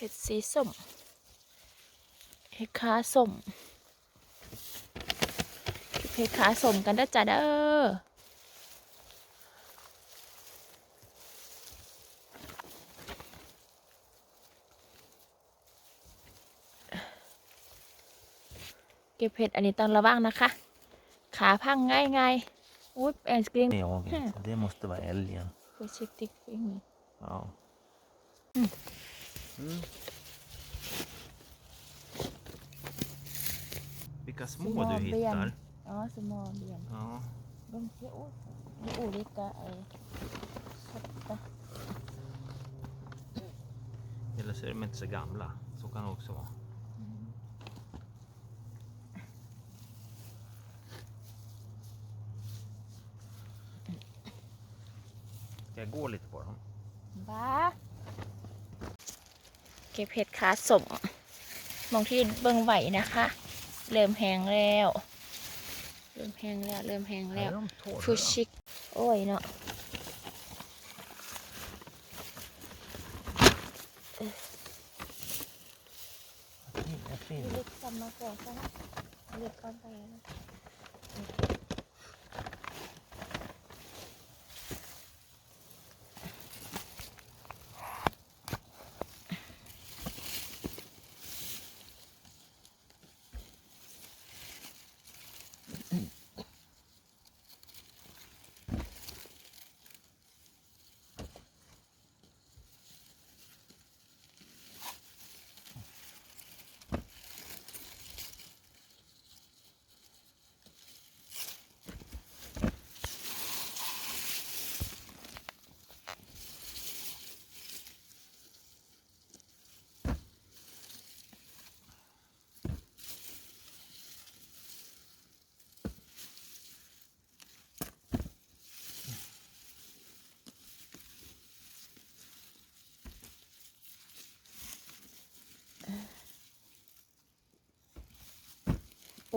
เห็ดสีส้ม เห็ดขาส้มเห็ดขาส้มกันเด้อจ้าเด้อเก็บเห็ดอันนี้ต้องระวังนะคะ ขาพังง่ายง่ายๆอุ้ยแอนสกรีน Jaget. Det måste vara älgen. Försiktigt finger. Ja. Mm. Mm. Vilka små Småben. du hittar. Ja, små ben. Ja. De ser åt olika är. Eller så är de inte så gamla. Så kan det också vara. Mm. Ska jag gå lite på dem? Va? ก็บเห็ดขาสมมองที่เบิ่งไหวนะคะ เริ่มแห้งแล้ว เริ่มแห้งแล้ว เริ่มแห้งแล้ว Är de torra? ฟูชิก โอ้ยเนาะ Fin, jag fin. เล็กซัมมาก่อนซะนะเล็กก่อนไปนะ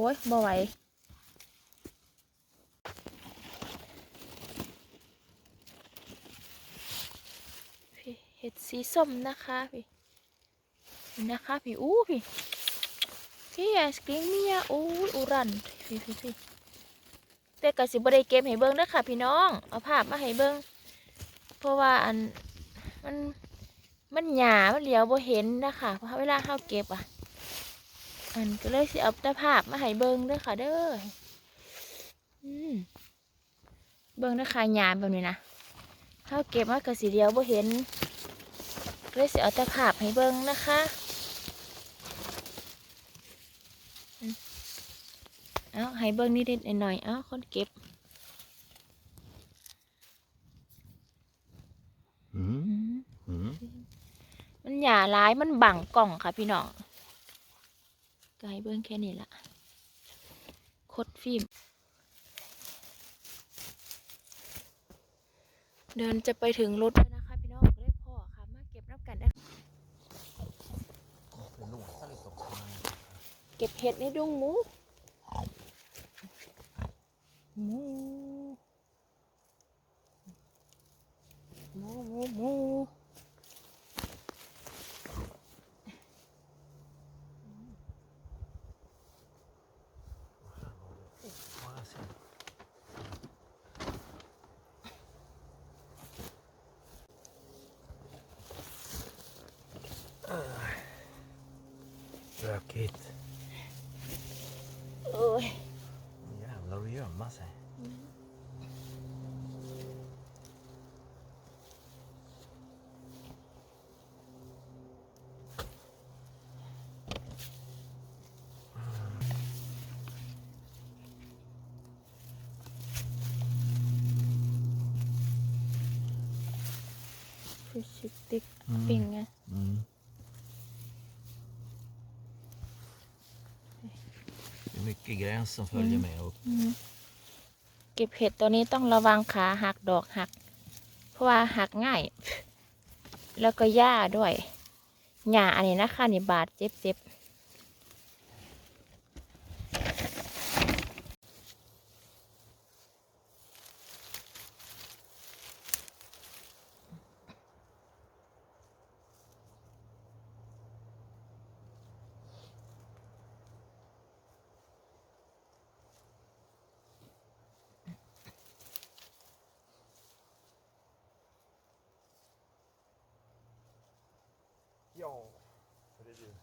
อ้ยบ่ไหวพี่เห็ดสีส้มนะคะพี่นะคะพี่อู้พี่พี่ไอศกรีมเนี่ยอู้ยอุรันพี่พี่พี่แต่กสิบได้เก็บให้เบิ้งเด้อค่ะ พี่น้อง เอาภาพมาให้เบิ้งเพราะว่าอันมันมันหยามันเหลียวบ่เห็นนะคะเพราะเวลาเฮาเก็บอะ อันก็เลยสิเอาแต่ภาพมาให้เบิ่งเด้อค่ะเด้ออืมเบิ่งเด้อค่ะยามแบบนี้นะถ้าเก็บมากระสีเดียวบ่เห็นก็เลยสิเอาแต่ภาพให้เบิ่งนะคะอืมเอาให้เบิ่งนิดๆหน่อยๆเอาคนเก็บ Mm. อืม Mm. มันหยาหลายมันบังกล่องค่ะพี่น้อง ก็ให้เบิ่งแค่นี้ละคดฟิล์ม เดินจะไปถึงรถแล้วนะคะ พี่น้องก็เลยพ่อค่ะ มาเก็บน้ำกันได้ Det låter lite också. เก็บเห็ดในดุงหมูหมู sig. försiktigt Mm. finger Mm. Det är mycket gräs som följer Mm. med upp. เก็บเห็ดตัวนี้ต้องระวังขาหักดอกหัก เพราะว่าหักง่าย แล้วก็หญ้าด้วยหญ้าอันนี้นะคะนี่บาดเจ็บๆ Ja, för det är ju...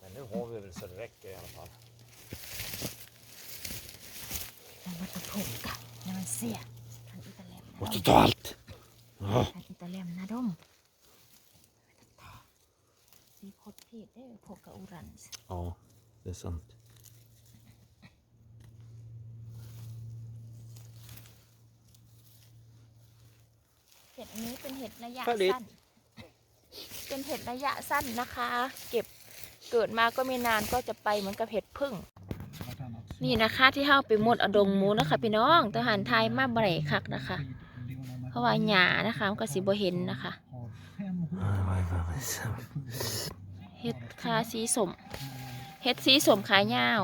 Men nu har vi väl så det räcker i alla fall. มันมาตะโผกกันนี่มันเสียทันอิตาเลียมนะด Måste ม ta allt! Ja. ทันอิตาเลียมนะดมสีโคตรเผ็ดได้พวกกับอุรันส์ ja, det är sant. เห็ดอันนี้เป็นเห็ดระยะผลิตสั้น เป็นเห็ดระยะสั้นนะคะ เก็บเกิดมาก็ไม่นานก็จะไปเหมือนกับเห็ดพึ่ง นี่นะคะที่เฮาไปหมดเอาดงหมูนะคะพี่น้องทหารไทยมาบ่ได้คักนะคะ เพราะว่าหญ้านะคะมันก็สิบ่เห็นนะคะเห็ดคาสีสมเห็ดสีสมขายาว